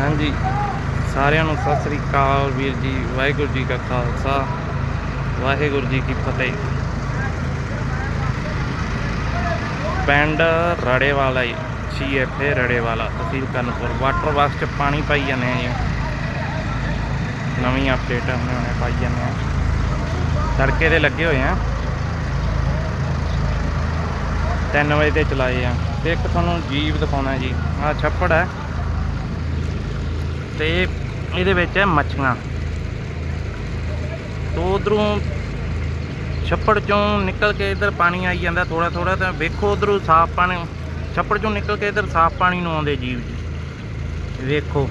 ਹਾਂਜੀ। ਸਾਰਿਆਂ ਨੂੰ ਸਤਿ ਸ੍ਰੀ ਅਕਾਲ ਵੀਰ ਜੀ, ਵਾਹਿਗੁਰੂ ਜੀ ਕਾ ਖਾਲਸਾ, ਵਾਹਿਗੁਰੂ ਜੀ ਕੀ ਫਤਿਹ। ਪਿੰਡ ਰੜੇਵਾਲਾ ਜੀ ਸੀਐਫਏ ਰੜੇਵਾਲਾ, ਤਹਿਸੀਲ ਕਰਨਪੁਰ ਵਾਟਰ ਬਾਕਸ ਚ ਪਾਣੀ ਪਾਈ ਜਾਂਦੇ ਆ ਜੀ। ਨਵੀਂ ਅਪਡੇਟ ਹੁਣੇ ਹੁਣੇ ਪਾਈ ਜਾਂਦੇ ਆ। ਤੜਕੇ ਦੇ ਲੱਗੇ ਹੋਏ ਆ। 3 ਵਜੇ ਤੇ ਚਲਾਏ ਆ। ਤੇ ਇੱਕ ਤੁਹਾਨੂੰ ਜੀਵ ਦਿਖਾਉਣਾ ਜੀ। ਆ ਛੱਪੜ ਹੈ ਤੇ ਇਹਦੇ ਵਿੱਚ ਹੈ ਮੱਛੀਆਂ। ਤੋਂ ਉਧਰੋਂ ਛੱਪੜ ਚੋਂ ਨਿਕਲ ਕੇ ਇਧਰ ਪਾਣੀ ਆਈ ਜਾਂਦਾ ਥੋੜਾ ਥੋੜਾ ਤਾਂ ਵੇਖੋ ਉਧਰੋਂ ਸਾਫ਼ ਪਾਣੀ, ਛੱਪੜ ਚੋਂ ਨਿਕਲ ਕੇ ਇਧਰ ਸਾਫ਼ ਪਾਣੀ ਨੂੰ ਆਉਂਦੇ ਜੀਵ ਜੀ। ਵੇਖੋ।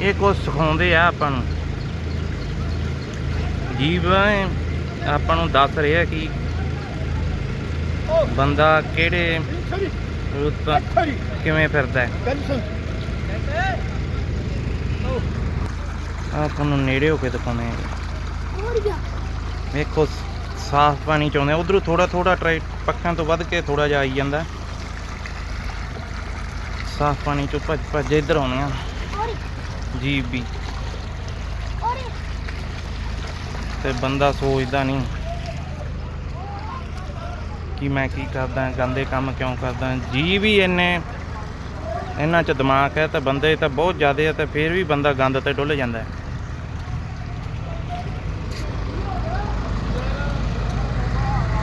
ਇਹ ਕੁਛ ਸਿਖਾਉਂਦੇ ਆ ਆਪਾਂ ਨੂੰ। ਜੀਵ ਆਪਾਂ ਨੂੰ ਦੱਸ ਰਿਹਾ ਕਿ ਬੰਦਾ ਕਿਹੜੇ ਰੁੱਤ ਕਿਵੇਂ ਫਿਰਦਾ ਹੈ? ਆਹ ਤੁਹਾਨੂੰ ਨੇੜੇ ਹੋ ਕੇ ਦਿਖਾਉਂਦੇ ਆ। ਵੇਖੋ ਸਾਫ਼ ਪਾਣੀ ਚ ਆਉਂਦੇ ਉਧਰੋਂ ਥੋੜਾ ਥੋੜਾ ਟਰਾਈ ਪੱਖਾਂ ਤੋਂ ਵੱਧ ਕੇ ਥੋੜਾ ਜਿਹਾ ਆਈ ਜਾਂਦਾ। ਸਾਫ਼ ਪਾਣੀ ਚੋਂ ਭੱਜ ਭੱਜ ਇੱਧਰ ਆਉਂਦੇ ਆ। ਜੀਵ ਵੀ। ਤੇ ਬੰਦਾ ਸੋਚਦਾ ਨਹੀਂ। ਕਿ ਮੈਂ ਕੀ ਕਰਦਾ, ਗੰਦੇ ਕੰਮ ਕਿਉਂ ਕਰਦਾ। ਜੀ ਵੀ ਇੰਨੇ ਇਹਨਾਂ 'ਚ ਦਿਮਾਗ ਹੈ ਤਾਂ ਬੰਦੇ ਤਾਂ ਬਹੁਤ ਜ਼ਿਆਦੇ ਆ ਤੇ ਫਿਰ ਵੀ ਬੰਦਾ ਗੰਦ ਤੇ ਡੁੱਲ ਜਾਂਦਾ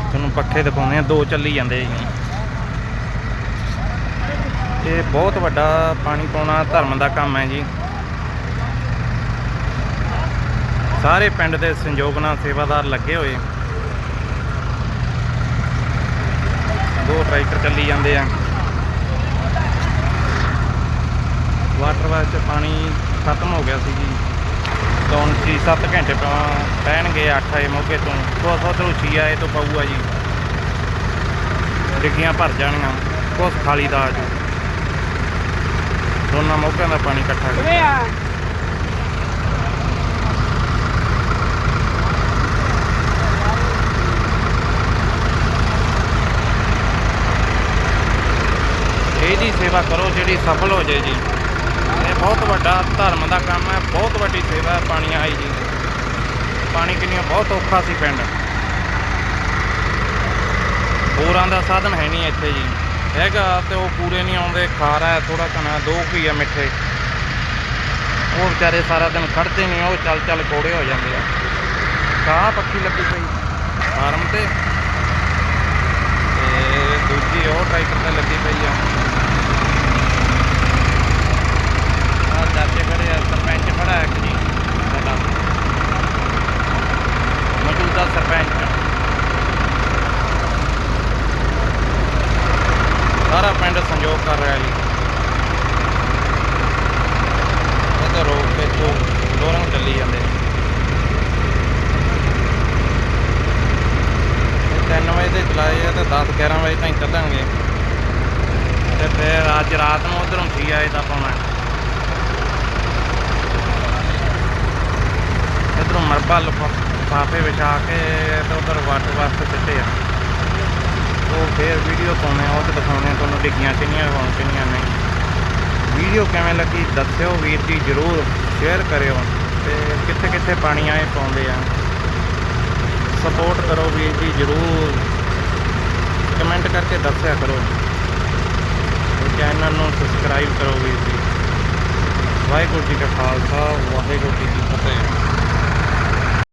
ਤੁਹਾਨੂੰ ਪੱਖੇ ਦਿਖਾਉਂਦੇ ਆ ਦੋ ਚੱਲੀ ਜਾਂਦੇ ਜੀ। ਇਹ ਬਹੁਤ ਵੱਡਾ ਪਾਣੀ ਪਾਉਣਾ ਧਰਮ ਦਾ ਕੰਮ ਹੈ ਜੀ। ਸਾਰੇ ਪਿੰਡ ਦੇ ਸੰਯੋਗ ਨਾਲ ਸੇਵਾਦਾਰ ਲੱਗੇ ਹੋਏ ਦੋ ਟਰੈਕਟਰ ਚੱਲੀ ਜਾਂਦੇ ਆ। ਵਾਟਰ ਵਾਲ ਚ ਪਾਣੀ ਖਤਮ ਹੋ ਗਿਆ ਸੀ ਜੀ। ਤੋਂ 6-7 ਘੰਟੇ ਪਾ- ਪੈਣਗੇ 8 ਆਏ ਮੋਗੇ ਤੋਂ। ਤੋਂ ਉਧਰੋਂ ਛੀ ਆਏ ਤੋਂ ਪਾਊਗਾ ਜੀ। ਡਿੱਗੀਆਂ ਭਰ ਜਾਣੀਆਂ, ਕੁਛ ਖਾਲੀ ਦਾ ਆ ਦੋਨਾਂ ਮੋਗਿਆਂ ਦਾ ਪਾਣੀ ਇਕੱਠਾ ਕਰ ਇਹਦੀ ਸੇਵਾ ਕਰੋ ਜਿਹੜੀ ਸਫਲ ਹੋ ਜਾਏ ਜੀ। ਇਹ ਬਹੁਤ ਵੱਡਾ ਧਰਮ ਦਾ ਕੰਮ ਹੈ, ਬਹੁਤ ਵੱਡੀ ਸੇਵਾ ਹੈ ਪਾਣੀ ਆਈ ਜੀ। ਪਾਣੀ ਕਿੰਨੀਆਂ ਬਹੁਤ ਔਖਾ ਸੀ ਪਿੰਡ। ਬੋਰਾਂ ਦਾ ਸਾਧਨ ਹੈ ਨਹੀਂ ਇੱਥੇ ਜੀ। ਹੈਗਾ ਤੇ ਉਹ ਪੂਰੇ ਨਹੀਂ ਆਉਂਦੇ, ਖਾਰਾ ਹੈ ਥੋੜਾ ਘਣਾ, ਦੋ ਕੀ ਆ ਮਿੱਠੇ। ਉਹ ਵਿਚਾਰੇ ਸਾਰਾ ਦਿਨ ਖੜਦੇ ਨਹੀਂ, ਉਹ ਚੱਲ ਚੱਲ ਕੋੜੇ ਹੋ ਜਾਂਦੇ ਆ। ਕਾਹ ਪੱਖੀ ਲੱਗੀ ਪਈ। ਫਾਰਮ ਤੇ ਦੂਜੀ ਉਹ ਟਰੈਕਟਰ ਤੇ ਲੱਗੀ ਪਈ ਆ ਆ ਚਾਚੇ ਖੜੇ ਆ ਸਰਪੰਚ ਖੜਾ ਹੈ ਇੱਕ ਜੀ ਸਾਡਾ ਮੌਜੂਦਾ ਸਰਪੰਚ ਸਾਰਾ ਪਿੰਡ ਸੰਯੋਗ ਕਰ ਰਿਹਾ ਜੀ। ਇਹ ਰੋਕ ਕੇ ਤੋਂ ਲੋਰੰਗ ਚੱਲੀ ਜਾਂਦੇ। ਇਹ 3 ਵਜੇ ਦੇ ਚਲਾਏ ਆ ਤੇ 10 11 ਵਜੇ ਤਾਈਂ ਚੱਲਾਂਗੇ ਤੇ ਫਿਰ ਅੱਜ ਰਾਤ ਨੂੰ ਉਧਰੋਂ ਸੀ ਆਏ ਤਾਂ ਪਾਉਣਾ ਇਧਰੋਂ ਮਰਬਾ ਲਿਫਾਫੇ ਵਿਛਾ ਕੇ ਤੇ ਉਧਰ ਵਾਟਰ ਵਾਸਤੇ ਸਿੱਟੇ ਆ। ਉਹ ਫੇਰ ਵੀਡੀਓ ਪਾਉਣੇ ਆ, ਉਹ ਤੇ ਦਿਖਾਉਣੇ ਤੁਹਾਨੂੰ ਡਿੱਗੀਆਂ ਕਿੰਨੀਆਂ ਹੋਣ ਕਿੰਨੀਆਂ ਨਹੀਂ ਵੀਡੀਓ ਕਿਵੇਂ ਲੱਗੀ ਦੱਸਿਓ ਵੀਰ ਜੀ, ਜਰੂਰ ਸ਼ੇਅਰ ਕਰਿਓ ਤੇ ਕਿੱਥੇ ਕਿੱਥੇ ਪਾਣੀ ਆਏ ਪਾਉਂਦੇ ਆ। ਸਪੋਰਟ ਕਰੋ ਵੀਰ ਜੀ, ਜਰੂਰ ਕਮੈਂਟ ਕਰਕੇ ਦੱਸਿਆ ਕਰੋ। ਤੇ ਚੈਨਲ ਨੂੰ ਸਬਸਕ੍ਰਾਈਬ ਕਰੋ ਵੀਰ ਜੀ। ਵਾਹਿਗੁਰੂ ਜੀ ਕਾ ਖਾਲਸਾ, ਵਾਹਿਗੁਰੂ ਜੀ ਕੀ ਫਤਿਹ।